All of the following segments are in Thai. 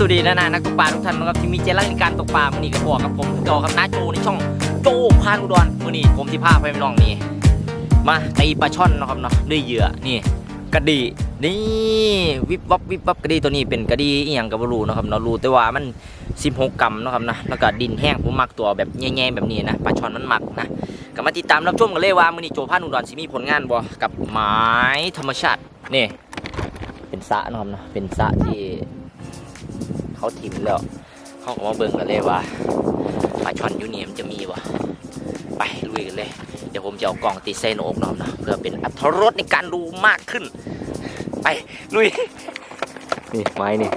สดีครับสวัสดีนานานักตกปลาทุกท่านนะครับที่มีเจริญในการตกปลามื่อนี้ก็บอกกับผมจอกับน้าโจในช่องโจพานอุดรมื่อนี้ผมที่พาไปน้องนี่มาตีปลาช่อนนะครับเนาะด้วยเหยื่อนี่กระดีนี่วิบวับวิบวับกระดีตัวนี้เป็นกระดีอีหยังกับบรูนะครับเนาะรูแต่ว่ามัน 16 กรัมนะครับนะแล้วก็ดินแห้งผมมักตัวแบบแง่ๆแบบนี้นะปลาช่อนมันมักนะก็มาติดตามรับชมกันเลยว่ามื่อนี้โจพานอุดรสิมีผลงานบ่กับหมายธรรมชาตินี่เป็นสะนะครับเนาะเป็นสะที่ เขาถิ่มแล้ว เขาก็มาเบิ่งกันเลยว่าปลาช่อนยูนี่มันจะมีวะไปลุยกันเลย เดี๋ยวผมจะเอากล่องตีเส้นอกน้องนะเพื่อเป็นอัตรรสในการดูมากขึ้น ไปลุย นี่ไม้นี่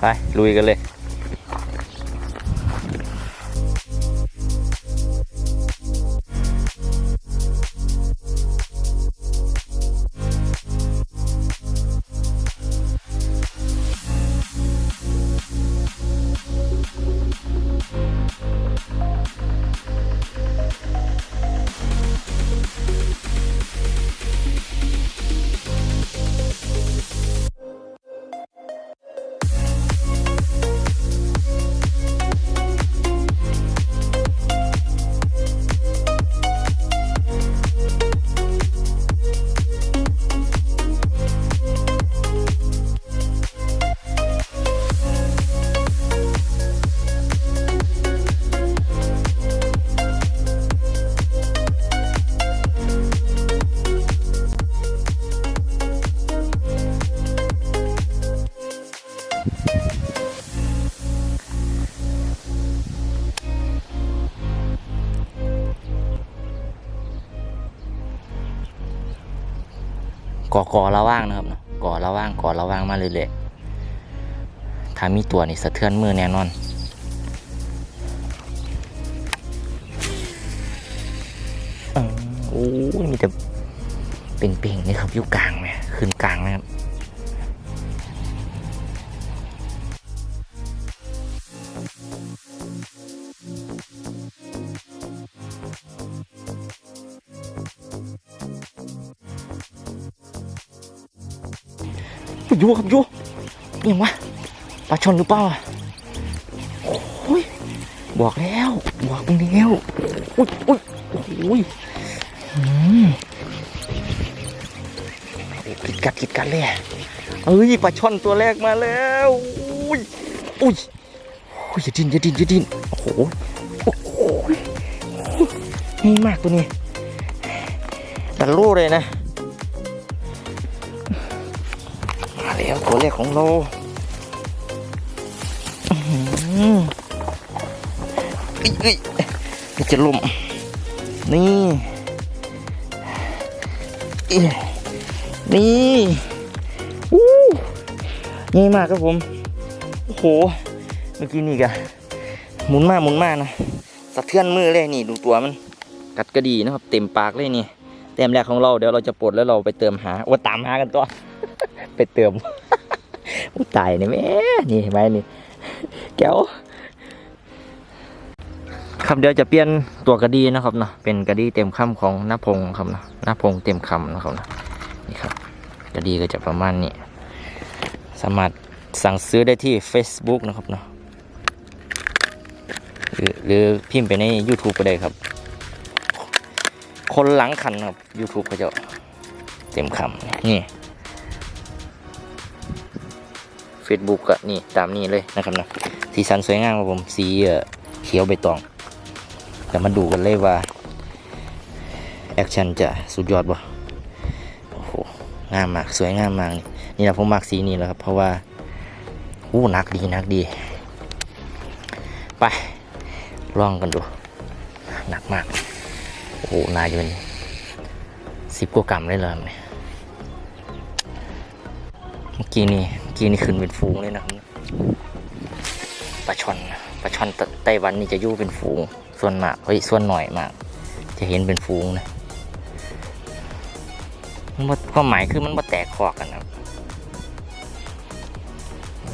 ไปลุยกันเลย มีตัวนี่สะเทือนมือแน่นอนอืมโอ้ยมีแต่เป็นเป่งๆนี่ครับอยู่กลางไหมขึ้นกลางนะครับอยู่ครับอยู่ยังวะ ปลาชนหรือเปล่าอะโอ้ยบอกแล้วบอกมึงแล้วอุ้ยอุ้ยอุ้ยอืมกิดกัดกิดกัดเลยเอ้ยปลาช่อนตัวแรกมาแล้วอุ้ยอุ้ยอุ้ยจะดินจะดินจะดินโอ้โหโอ้โหนี่มากตัวนี้ดันโลเลยนะมาแล้วตัวแรกของเรา เอ้ยเอ้ยมันจะล่มนี่นี่อู้ง่ายมากครับผมโอ้โหเมื่อกี้นี่กะหมุนมากหมุนมากนะสะเทือนมือเลยนี่ดูตัวมัน กัดกระดีนะครับ เต็มปากเลยนี่เต็มแรกของเราเดี๋ยวเราจะปลดแล้วเราไปเติมหาว่าตามหากันตัวไปเติมอุ้ยตายนี่แม่นี่เห็นไหมนี่ แก้วครับเดี๋ยวจะเปลี่ยนตัวกระดีนะครับเนาะเป็นกระดีเต็มคำของหน้าพงครับเนาะหน้าพงเต็มคำนะครับนะนี่ครับกระดีก็จะประมาณนี้สามารถสั่งซื้อได้ที่ Facebook นะครับเนาะหรือหรือพิมพ์ไปใน YouTube ก็ได้ครับ คนหลังคันครับ YouTube เขาจะเต็มคำนี่ Facebook ก็นี่ตามนี้เลยนะครับนะ สีสันสวยงามครับผม สีเขียวใบตองเดี๋ยวมาดูกันเลยว่า แอคชั่นจะสุดยอดบ่โอ้โหงามมาก สวยงามมาก นี่นี่นะผมมักสีนี้แล้วครับ เพราะว่าอู้นักดีนักดี ไปลองกันดู หนักมาก โอ้โหนายจะเป็นสิบกว่ากรัมเลยเลยเนี่ยเมื่อกี้นี่เมื่อกี้นี่ขึ้นเป็นฝูงเลยนะครับ ปลาช่อนปลาช่อนไต้หวันนี่จะยู่เป็นฝูง ส่วนมากเฮ้ยส่วนหน่อยมาก จะเห็นเป็นฝูงนะมันความหมายคือมันมาแตกคอกกันนะครับ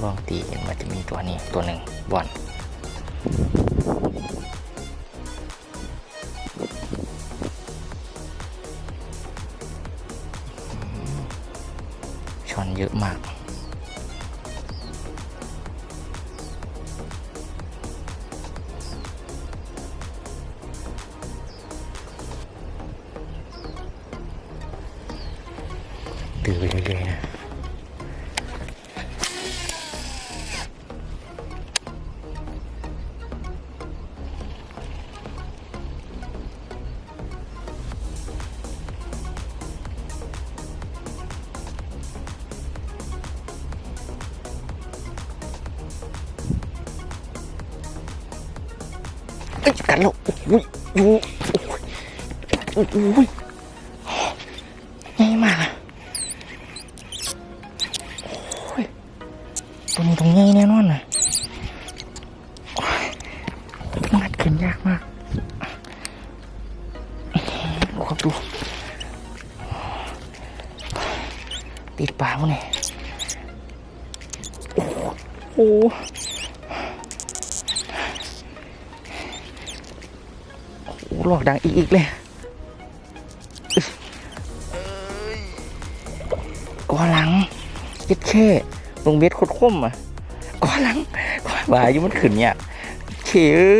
ลองตีกันมันจะมีตัวนี้ตัวหนึ่งบอลช่อนเยอะมาก กันแล้วโมอะก่อนหลังก่อนบ่าอยู่มันขึ้นเนี่ยเข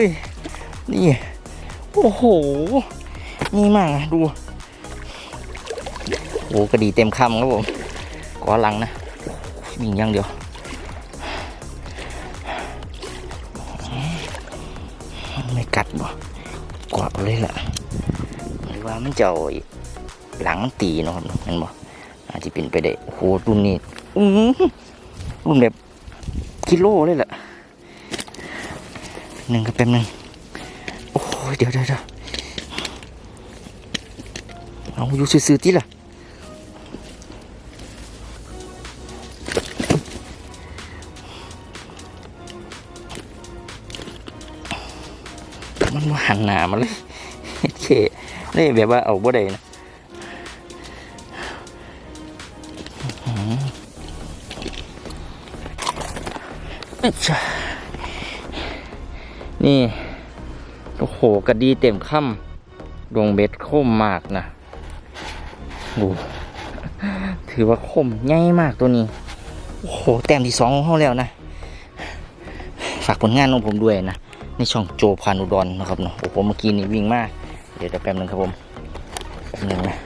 ยนี่โอ้โหนี่มากอะดูโอ้กระดีเต็มคำครับผมก่อหลังนะวิ่งอย่างเดียวไม่กัดบ่กวาดเอาเลยล่ะหรือว่ามันจะเอาหลังมันตีเนาะครับเห็นบ่อาจจะเป็นไปได้โอ้โหรุ่นนี้อือ รุ่นแบบกิโลเลยแหละหนึ่งก็เป็นหนึ่งโอ้ยเดี๋ยวเดี๋ยวเดี๋ยวเอาอยู่ซื่อๆที่ล่ะมันมาหันหนามาเลยโอเคนี่แบบว่าเอาบ่ได้นะ นี่ โอ้โหกระดีเต็มค่ำดวงเบ็ดคมมากนะดูถือว่าคมใหญ่มากตัวนี้ โอ้โห แต้มที่สองของเขาแล้วนะ ฝากผลงานของผมด้วยนะ ในช่องโจพานุดรนะครับเนาะ โอ้โห เมื่อกี้นี่วิ่งมาก เดี๋ยวเดี๋ยวแป๊บนึงครับผมแป๊บนึงนะ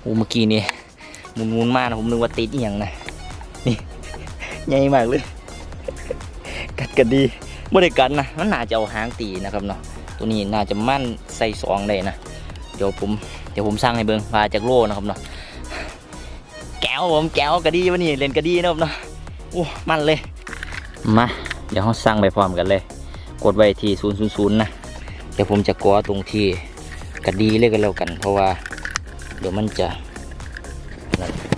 โอ้เมื่อกี้นี่มุนมุนๆมากนะผมนึกว่าติดอย่างนะ ใหญ่มากเลย กัดกันดีไม่ได้กันนะมันน่าจะเอาหางตีนะครับเนาะตัวนี้น่าจะมั่นใส่สองเลยนะเดี๋ยวผมเดี๋ยวผมสร้างให้เบิ้งมาจากโลนะครับเนาะแก้วผมแก้วกระดีวะนี่เล่นกระดีนะครับเนาะโอ้มันเลยมาเดี๋ยวเราสร้างไปพร้อมกันเลย กดไว้ที่ศูนย์ศูนย์ศูนย์นะเดี๋ยวผมจะกอตรงที่กระดีเลยกันแล้วกัน เพราะว่า เดี๋ยวมันจะ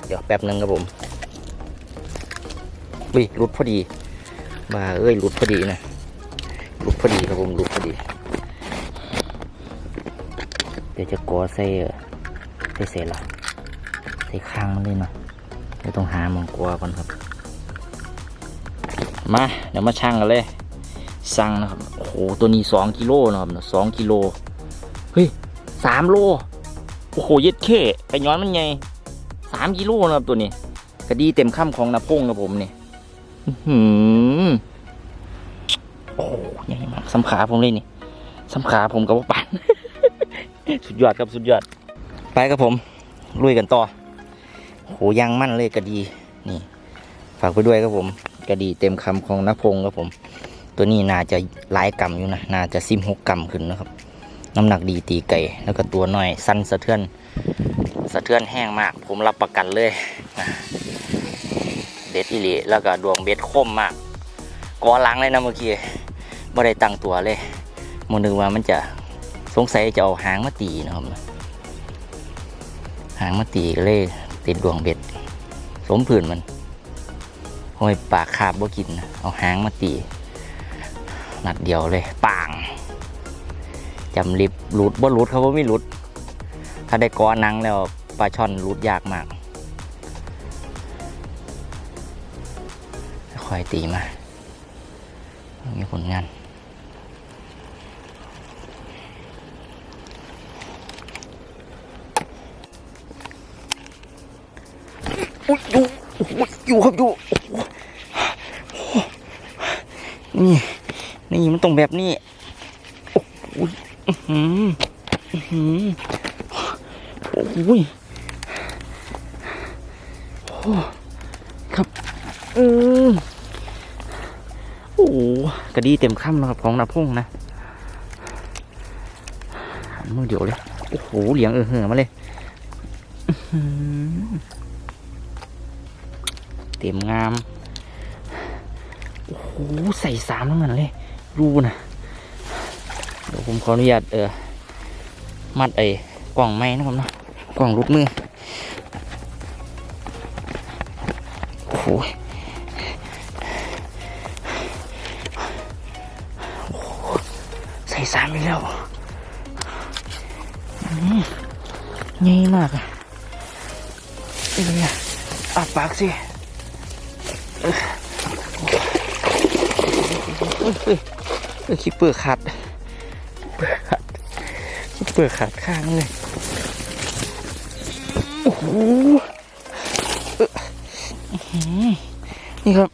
เดี๋ยวแป๊บนึงครับผม วิรุดพอดี มาเอ้ยรุดพอดีนะรุดพอดีครับผมรุดพอดี เดี๋ยวจะกอใส่ใส่เสร็จละใส่ข้างมันเลยเนาะเดี๋ยวต้องหามองกอก่อนครับ มาเดี๋ยวมาชั่งกันเลยสั่งนะครับโอ้โหตัวนี้สองกิโลนะครับสองกิโลเฮ้ยสามโลโอ้โหเย็ดเข้ไปย้อนมันไงสามกิโลนะครับตัวนี้กระดีเต็มข้ามของนาพงนะผมเนี่อื้อ หือโอ้โหใหญ่มากสำขาผมเลยนี่สำขาผมกับว่าปั่นสุดยอดครับสุดยอด ไปครับผม ลุยกันต่อโหยางมั่นเลยกระดี นี่ ฝากไปด้วยครับผม กระดีเต็มคำของนพงศ์ครับผม ตัวนี้น่าจะหลายกรัมอยู่นะน่าจะซิมหกกรัมขึ้นนะครับ น้ำหนักดีตีไก่ แล้วก็ตัวน้อย สั้นสะเทือน สะเทือนแห้งมาก ผมรับประกันเลยนะ เด็ดอีหลีแล้วก็ดวงเบ็ดคมมากกอหลังเลยนะเมื่อกี้บ่ได้ตั้งตัวเลยมนึกว่ามันจะสงสัยจะเอาหางมาตีนะครับหางมาตีก็เลยติดดวงเบ็ด สมผื่นมันห้อยปากคาบบ่กิน เอาหางมาตีนัดเดียวเลยปางจำลิบหลุดบ่หลุดเขาบ่ไม่หลุด ถ้าได้กอนังแล้วปลาช่อนหลุดยากมาก คอยตีมา มีผลงานอุ้ยอยู่อยอยู่ครับอยู่นี่ นี่มันต้องแบบนี้โอ้ยอืออือโอ้ยโอ้ครับ อืมโอ้โห กระดีเต็มค่ำนะครับของนาพุ่งนะหันมือเดียวเลย โอ้โห เหลียงเออเหือมาเลย เต็มงาม โอ้โห ใส่สามทั้งนั้นเลย รูนะเดี๋ยวผมขออนุญาตเออ มัดไอ้กล่องไม้นะครับเนาะ กล่องรูดมือ โอ้โห แล้วอืมใหญ่มากอะเอ้ยอาปากสิเออคิดเปลือกขาดเปลือกขาดคิดเปลือกขาดข้างเลยโอ้โหนี่ครับ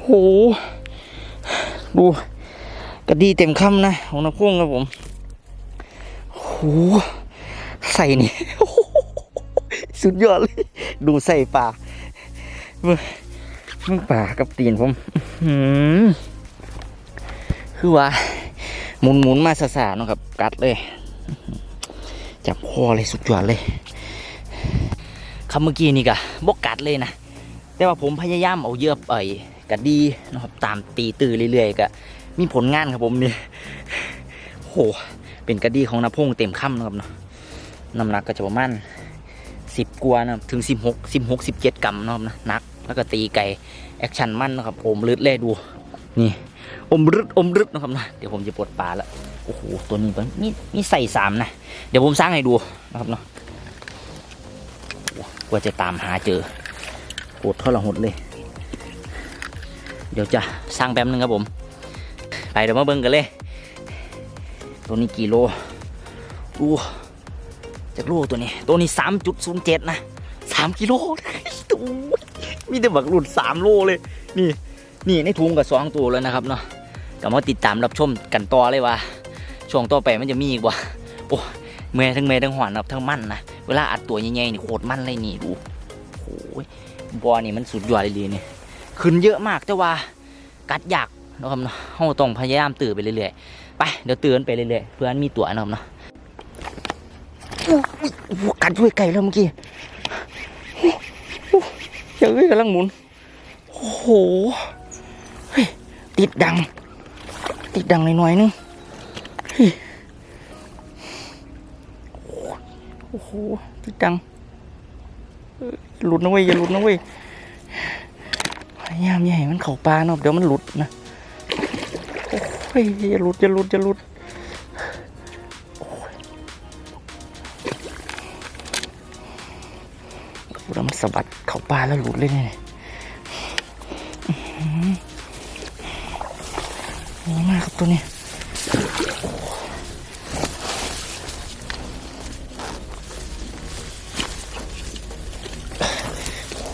โหดู กระดีเต็มคำนะ ของน้ำพุ่งครับผมโหใส่นี่สุดยอดเลย ดูใส่ปลาเมื่อเมื่อปลากับตีนผมคือว่า หมุนหมุนๆมาสาสาเนาะครับ กัดเลย จับคอเลยสุดยอดเลยคำเมื่อกี้นี่กะบกกัดเลยนะ แต่ว่าผมพยายามเอาเยื่อเอ่ยกะดีนะครับ ตามตีตื้อเรื่อยๆก็ มีผลงานครับผมนี่โหเป็นกระดีของนาพงเต็มค่ำนะครับเนาะน้ำหนักก็จะประมาณสิบกว่านะครับถึงสิบหกสิบหกสิบเจ็ดกรัมนะครับนะนัก แล้วก็ตีไก่แอคชั่นมั่นนะครับอมลึดเล่ดู นี่ อมรึดอมรึดนะครับนะเดี๋ยวผมจะปลดปลาล้วโอ้โหตัวนี้มันนี่นี่ใส่สามนะเดี๋ยวผมสร้างให้ดูนะครับเนาะกว่าจะตามหาเจอโหดทรหดเลย เดี๋ยวจะสร้างแป๊บนึงครับผม ไปเดี๋ยวมาเบิ่งกันเลย ตัวนี้กี่โลดูจากโลตัวนี้ ตัวนี้สามจุดศูนย์เจ็ดนะสามกิโลตัวมีแต่บักหลุดสามโลเลย นี่ นี่ในถุงกับสองตัวแล้วนะครับเนาะก็มาติดตามรับชมกันต่อเลยว่า ช่วงต่อไปมันจะมีอีกว่าโอ้เมย์ทั้งเมย์ทั้งหวานนะครับทั้งมั่นนะ เวลาอัดตัวใหญ่ๆนี่โคตรมั่นเลยนี่ดูโอ้ยบอนี่มันสุดยอดเลยนี่ขึ้นเยอะมากแต่ว่า กัดยาก นะครับเนาะเราต้องพยายามตื่นไปเรื่อยๆ ไป เดี๋ยวตื่นไปเรื่อยๆ เพื่อให้มีตัวนะครับเนาะกัดด้วยไก่แล้วเมื่อกี้อ้โหเฮ้ยกำลังหมุน โอ้โหติดดัง ติดดังหน่อยๆนึงโอ้โห ติดดังหลุดนะเว้ยอย่าหลุดนะเว้ยพยายามอย่าให้มันเข่าปลาเนาะเดี๋ยวมันหลุดนะ ยอย่าหลุดอย่าหลุดอย่าหลุดโอ้ยแล้วมันสะบัดเข่าปลาแล้วหลุดเลยเนี่ยอื้อหือนี่มากครับตัวนี้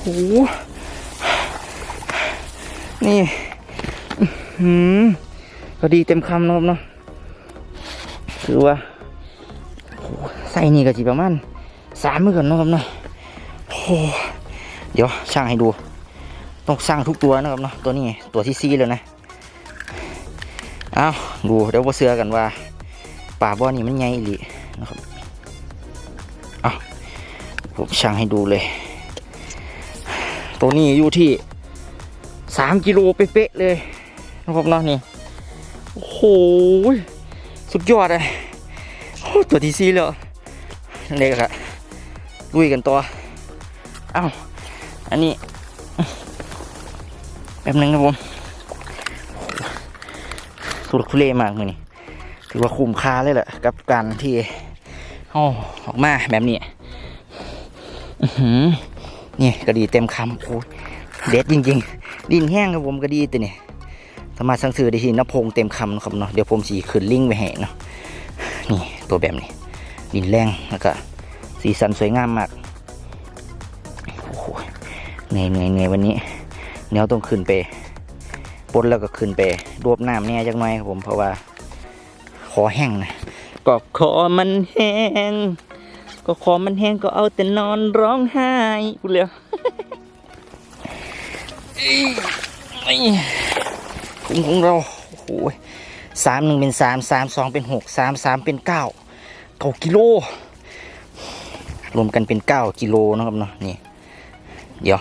โอ้โหนี่ อืม พอดีเต็มคำนะครับเนาะคือว่าใส่นี่ก็จีประมาณสามมือก่อนนะครับเนาะโอ้โหเดี๋ยวช่างให้ดู ต้องสร้างทุกตัวนะครับเนาะตัวนี้ตัวที่ซีแล้วนะเอาดูเดี๋ยวว่าเสือกันว่าป่าบ่อนี่มันใหญ่อีหลีนะครับเอาผมช่างให้ดูเลย ตัวนี้อยู่ที่สามกิโลเป๊ะเลยนะครับเนาะนี่ ห สุดยอดเลยตัวทีซีแล้วเล็กอะลุยกันตัว เอ้า อันนี้แป๊บนึงครับผมสุดคุเลมากเลยนี่ถือว่าคุ้มค่าเลยแหละกับการที่เอออกมาแบบนี้นี่กระดีเต็มคำโอ้ยเด็ดจริง ๆ ดินแห้งครับผมกระดีตัวนี่ สามาสั่งซื้อได้ที่นพงเต็มคำนะครับเนาะเดี๋ยวผมสีขึ้นลิงก์ไว้ให้เนาะนี่ตัวแบบนี้ ดินแรงแล้วก็สีสันสวยงามมากโอ้โหเหนื่อยเหนื่อยเหนื่อยวันนี้เดี๋ยวต้องขึ้นไปปนแล้วก็ขึ้นไปรวบน้ำเนี่ยจักหน่อยครับผมเพราะว่าคอแห้งนะก็คอมันแห้งก็คอมันแห้งก็เอาแต่นอนร้องไห้กูเลย นี่ถุงของเราโอ้โหสามหนึ่งเป็นสามสามสองเป็นหกสามสามเป็นเก้าเก้ากิโล รวมกันเป็นเก้ากิโลนะครับเนาะนี่ เดี๋ยว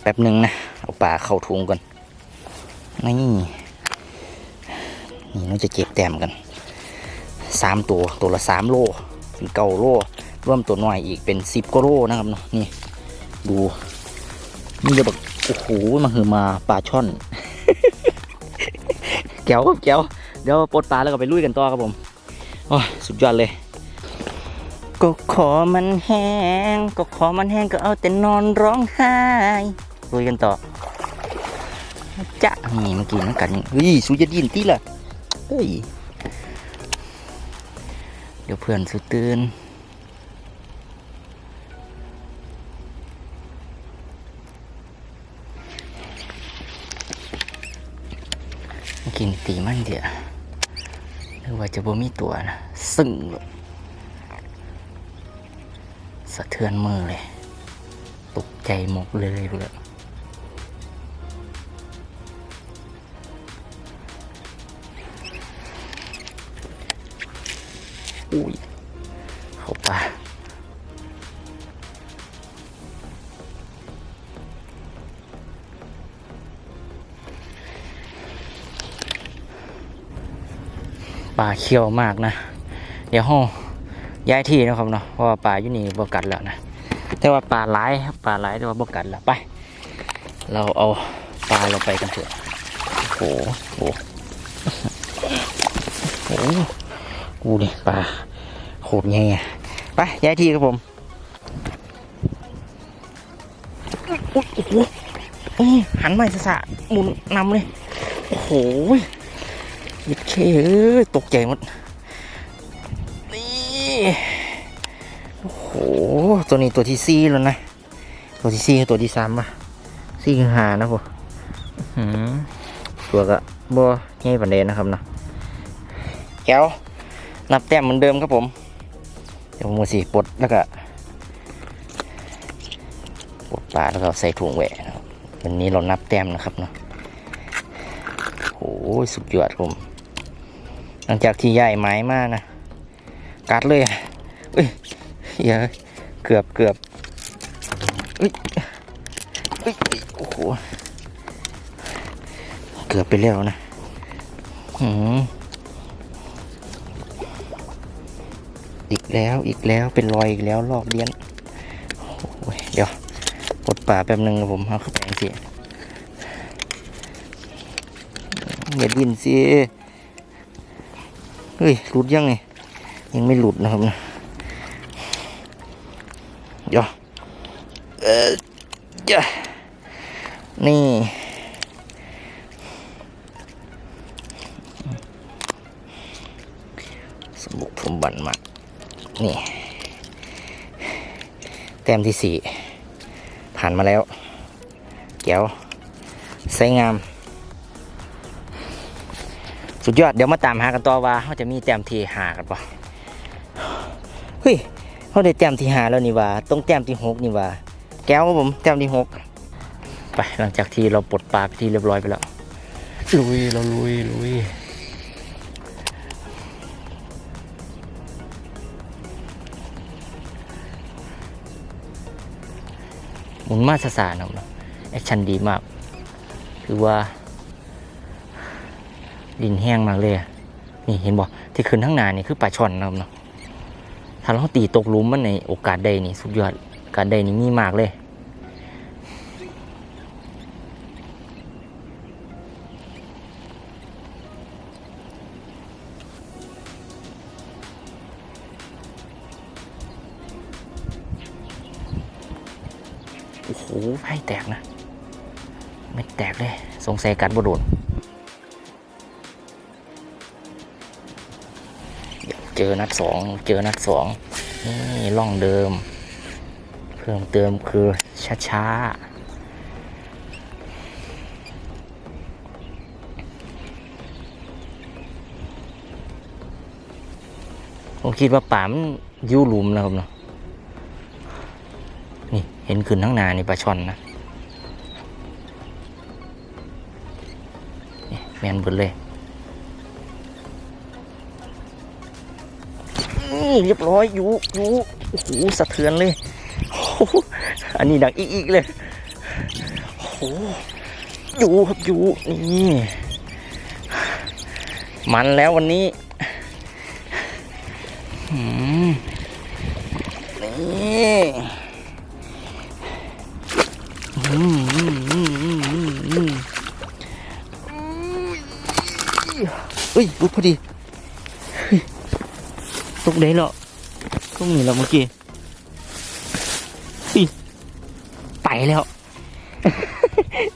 แป๊บหนึ่งนะ เอาปลาเข้าถุงก่อนนี่ นี่เราจะเก็บแต้มกันสามตัว ตัวละสามโลเป็นเก้าโลรวมตัวหน่อยอีกเป็นสิบกโลนะครับเนาะนี่ ดู นี่จะแบบโอ้โหมาหือมาปลาช่อน แก้วครับแก้วเดี๋ยวปลดปลาแล้วก็ไปลุยกันต่อครับผมโอ้ยสุดยอดเลย ก็ขอมันแห้ง ก็ขอมันแห้งก็เอาแต่นอนร้องไห้ลุยกันต่อจะนี่เมื่อกี้มันกัดยังเฮ้ยสุยาดินตีละเฮ้ยเดี๋ยวเพื่อนสุดตื่น กินตีมันเดียวหรือว่าจะบ่มีตัวนะซึ่งเลยสะเทือนมือเลย ตกใจหมกเลยเลย เขียวมากนะ เดี๋ยวห้องย้ายที่นะครับเนาะเพราะว่าป่าอยู่นี่บ่กัดแล้วนะแต่ว่าป่าหลายป่าหลายแต่ว่าบ่กัดแล้วไป เราเอาปลาเราไปกันเถอะโอ้โหโอ้โหกูเนี่ปลาโคตรใหญ่ไปย้ายที่ครับผมอุ๊ยโอ้โหอื้อหันมาสะสะหมุนนำเลย โอ้โห ยิดเคเอ้ยตกใจหมด นี่ โอ้โห ตัวนี้ตัวที่สี่แล้วนะ ตัวที่สี่กับตัวที่สามป่ะสี่คือหานะผมอื้อหือตัวก็บ่ใหญ่ปันเดนนะครับเนาะแก้วนับแต้มเหมือนเดิมครับผม เดี๋ยวมือสีปลดแล้วก็ปลดปลาแล้วก็ใส่ถุงแหวะนวันนี้เรานับแต้มนะครับเนาะโอ้โหสุดยอดครับผม หลังจากที่ย้ายไม้มากนะ กัดเลยอะเอ้ยเหี้ยเกือบเกือบเอ้ยเอ้ยเอ้ยโอ้โห เกือบไปแล้วนะหืมอีกแล้วอีกแล้วเป็นรอยอีกแล้วลอกเลี้ยนโอ้ยเดี๋ยวปลดป่าแป๊บนึงครับผมเอาเข้าไปสิอย่าดิ้นสิ เฮ้ย หลุดยังไง ยังไม่หลุดนะครับนะเดี๋ยวเออเดี๋ยวนี่ สมบุกสมบันมาก นี่ แต้มที่สี่ ผ่านมาแล้วแก้วใสงาม สุดยอดเดี๋ยวมาตามหากันต่อว่าเขาจะมีแต้มที่หากันปะเฮ้ยเขาได้แต้มที่หาแล้วนี่ว่าต้องแต้มที่หกนี่ว่าแก้วครับผมแต้มที่หกไปหลังจากที่เราปลดปลาไปที่เรียบร้อยไปแล้วลุยเราลุยลุยหมุนมาสสารนะครับเนาะแอคชั่นดีมาก คือว่า ดินแห้งมากเลยนี่เห็นบ่ที่ขึ้นทั้งนานี่คือปลาช่อนนะครับเนาะถ้าเราตีตกลุมมันในโอกาสใดนี่สุดยอดโอกาสใดนี่มีมากเลยโอ้โหไพ่แตกนะ ไม่แตกเลย สงสัยกัดบ่โดน เจอนัดสองเจอนัดสองนี่ล่องเดิม เพิ่มเติมคือช้าๆผมคิดว่าป่ามันยูหลุมนะครับเนาะนี่เห็นขึ้นทั้งนานี่ปลาช่อนนะมนเบิดเลย เรียบร้อยยูยูโอ้โหสะเทือนเลยโอ้โหอันนี้ดังอีกอีกเลยโอ้โหยูครับยูนี่มันแล้ววันนี้อืมนี่อืมอืมอืมอืมอืมอืมเฮ้ยลุกพอดีเฮ้ย ตกไหนเหรอตรงนี้เหรอเมื่อกี้เฮ้ยไปแล้ว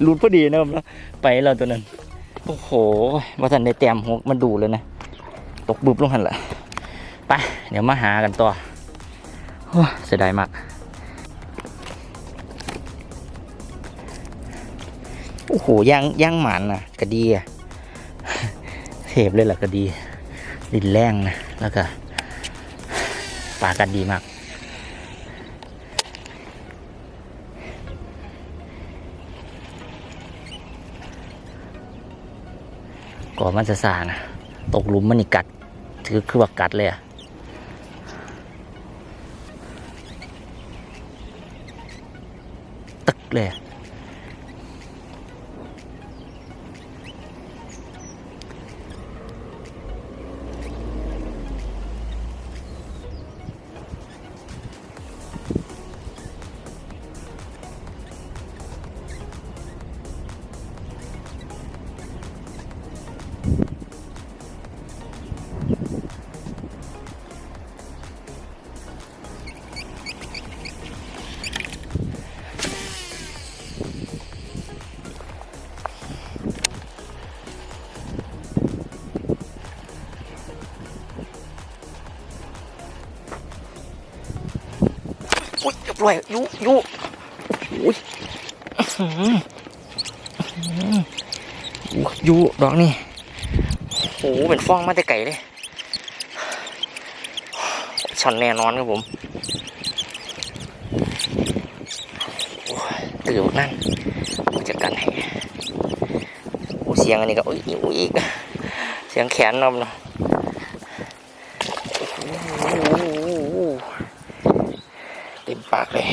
หลุดพอดีนะครับนะไปแล้วตัวนั้นโอ้โหว่าทันได้เตียมหัวมันดูเลยนะ ตกบึบลงหันละไปเดี๋ยวมาหากันต่อโอเสียดายมาก โอ้โหย่างย่างหมันนะกระดีอะเทพเลยล่ะกระดีดินแรงนะแล้วก็ ปลากันดีมาก ก่อนมันจะสานะ ตกหลุมมันนี่กัดถือคือว่ากัดเลยอะตึกเลยอะ อุ้ยเรียบร้อยยุยุอุ้ยอื้อหืออื้อหือยุดอกนี่โอ้โหเป็นฟองมาแต่ไก่เลยช็อนแน่นอนครับผมโอ้ยตื่นนั่นผมจะกันให้โอ้เสียงอันนี้ก็อุ้ยอุ้ยอีกเสียงแขนนำเนาะโอ้โห เต็มปากเลย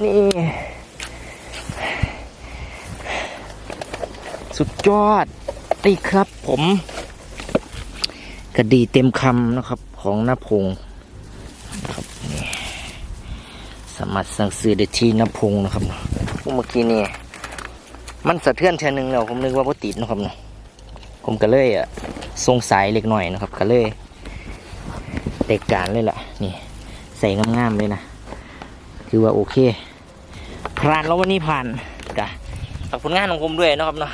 นี่ สุด ยอดนี่ครับผมกระดีเต็มคำนะครับ ของนพงนครับนี่สามารถสั่งซื้อได้ที่นพงนะครับเมื่อกี้นี่มันสะเทือนเท่านึงแล้วผมนึกว่าพ่ติดนะครับเนาะผมก็เลยอะทรงสายเล็กหน่อยนะครับก็เลยเด็กการเลยล่ะ นี่ ใส่งามๆเลยนะ คือว่าโอเค ผ่านแล้ววันนี้ผ่านกะฝากผลงานของผมด้วยนะครับเนาะ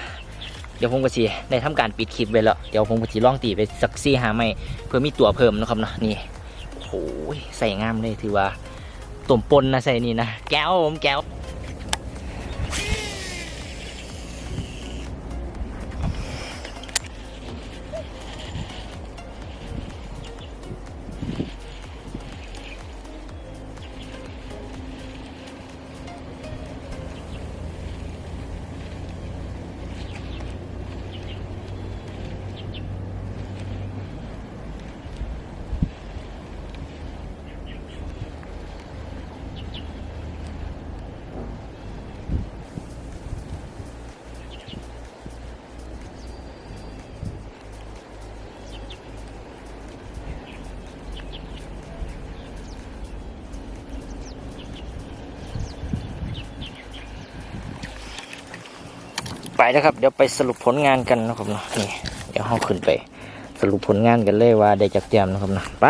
ดี๋ยวผมก็สิได้ทำการปิดคลิปไปแล้ว เดี๋ยวผมก็สิลองตีไปสักซี่หาไม่เพื่อมีตัวเพิ่มนะครับเนาะนี่โอ้ยใส่งามเลยถือว่าตุ่มปนนะใส่นี่นะแก้วผมแก้ว ไปนะครับ เดี๋ยวไปสรุปผลงานกันนะครับเนาะนี่เดี๋ยวเราขึ้นไป สรุปผลงานกันเลยว่าได้จากเตรียมนะครับเนาะไป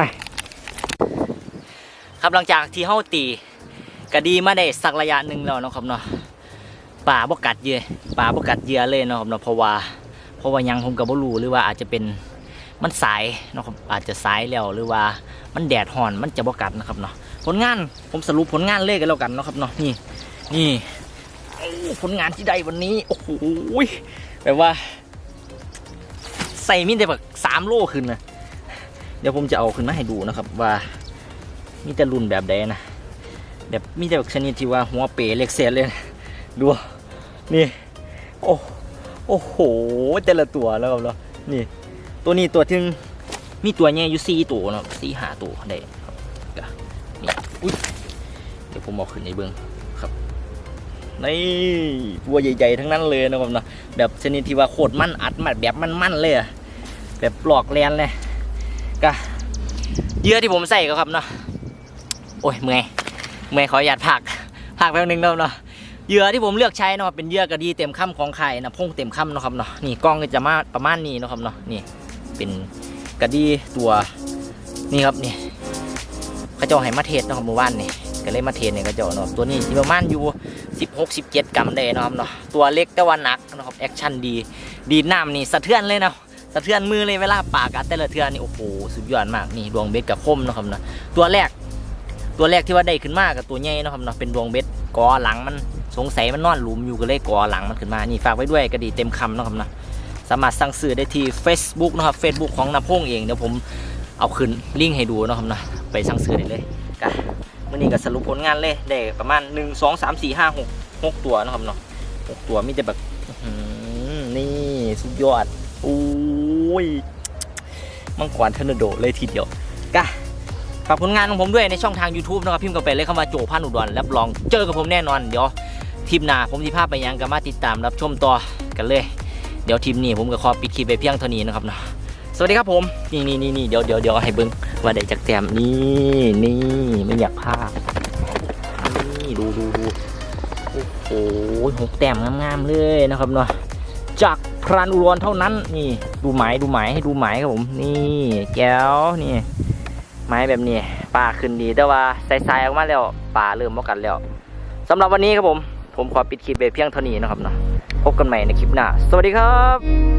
ครับหลังจากที่เฮาตีกระดีมาได้สักระยะหนึ่งแล้วนะครับเนาะป่าบกัดเยื่อป่าบกัดเยื่อเลยนะครับเนาะเพราะว่าเพราะว่ายังผมกับบ่รู้หรือว่าอาจจะเป็นมันสายนะครับอาจจะสายแล้วหรือว่ามันแดดห่อนมันจะบกัดนะครับเนาะผลงานผมสรุปผลงานเลยกันแล้วกันนะครับเนาะนี่นี่ ผลงานที่ได้วันนี้ โอ้โหแบบว่า ใส่มีแต่แบบสามโลขึ้นนะเดี๋ยวผมจะเอาขึ้นมาให้ดูนะครับ ว่ามีแต่รุ่นแบบใดนะแบบมีแต่แบบชนิดที่ว่าหัวเป๋เล็กเศษเลยนะดูนี่ โอ้โอ้โหแต่ละตัวแล้วครับเนาะนี่ตัวนี้ตัวถึงมีตัวใหญ่อยู่สี่ตัวเนาะสี่หาตัวได้ครับนี่อุ้ยเดี๋ยวผมเอาขึ้นในเบื้อง นี่ตัวใหญ่ๆทั้งนั้นเลยนะครับเนาะแบบชนิดที่ว่าโคตรมันอัดมาแบบมันๆเลยอะแบบปลอกแลนเลยก็เยื่อที่ผมใส่ก็ครับเนาะโอ้ยเมื่อยเมื่อยขออนุญาตพักพักแป๊บนึงเนาะเนาะเหยื่อที่ผมเลือกใช้นะครับเป็นเหยื่อกระดีเต็มค่ำของไข่นะพงเต็มค่ำนะครับเนาะนี่กล้องก็จะมาประมาณนี้นะครับเนาะนี่เป็นกระดีตัวนี่ครับนี่เขาเจ้าให้มาเทศนะครับเมื่อวานนี่ก็เลยมาเทศเนี่ยเขาเจ้าเนาะตัวนี้ประมาณอยู่ 16 17กรัมได้เนะครับเนาะตัวเล็กแต่ว่าหนักนะครับแอคชั่นดี ดีน้ำนี่สะเทือนเลยเนาะสะเทือนมือเลยเวลาปากกัดแต่ละเทือนนี่โอ้โหสุดยอดมากนี่ดวงเบ็ดกับคมนะครับเนาะตัวแรกตัวแรกที่ว่าได้ขึ้นมากับตัวใหญ่เนาะครับเนาะเป็นดวงเบ็ดกอหลังมันสงสัยมันนอนหลุมอยู่ก็เลยก่อหลังมันขึ้นมานี่ฝากไว้ด้วยกระดีเต็มคำนะครับนะสามารถสั่งซื้อได้ที่ Facebook นะครับ Facebook ของนาพงเองเดี๋ยวผมเอาขึ้นลิงก์ให้ดูนะครับนะไปสั่งซื้อได้เลยกะ มื่อนี้ก็สรุปผลงานเลยได้ประมาณ1 2 3 4 5 6 6ตัวนะครับเนาะ6ตัวมีแต่แบบนี่สุดยอดโอ้ยมังกรเทอร์นาโดเลยทีเดียวกะฝากผลงานของผมด้วยในช่องทาง YouTube นะครับพิมพ์กันไปเลยคำว่าโจพันอุดรรับรองเจอกับผมแน่นอนเดี๋ยวทีมหน้าผมที่ภาพไปยังก็มาติดตามรับชมต่อกันเลย เดี๋ยวทีมนี้ผมก็ขอปิดคลิปไปเพียงเท่านี้นะครับเนาะ วัสดีครับผม นี่นี่นี่นเดี๋ยวเดี๋ยวเดี๋ยวให้เบิ้งว่าได้จากแต้มนี่นี่ไม่อยากพลาดนี่ดูดูดูโอ้โหหกแต้มงามๆเลยนะครับเนาะจากพรานอุดรเท่านั้น นี่ ดูหมายดูหมายให้ดูหมายครับผม นี่แก้วนี่ไม้แบบนี้ปลาขึ้นดีแต่ว่าใสๆออกมาแล้วปลาเริ่มบ่กันแล้วสำหรับวันนี้ครับผม ผมขอปิดคลิปไปเพียงเท่านี้นะครับเนาะพบกันใหม่ในคลิปหน้า สวัสดีครับ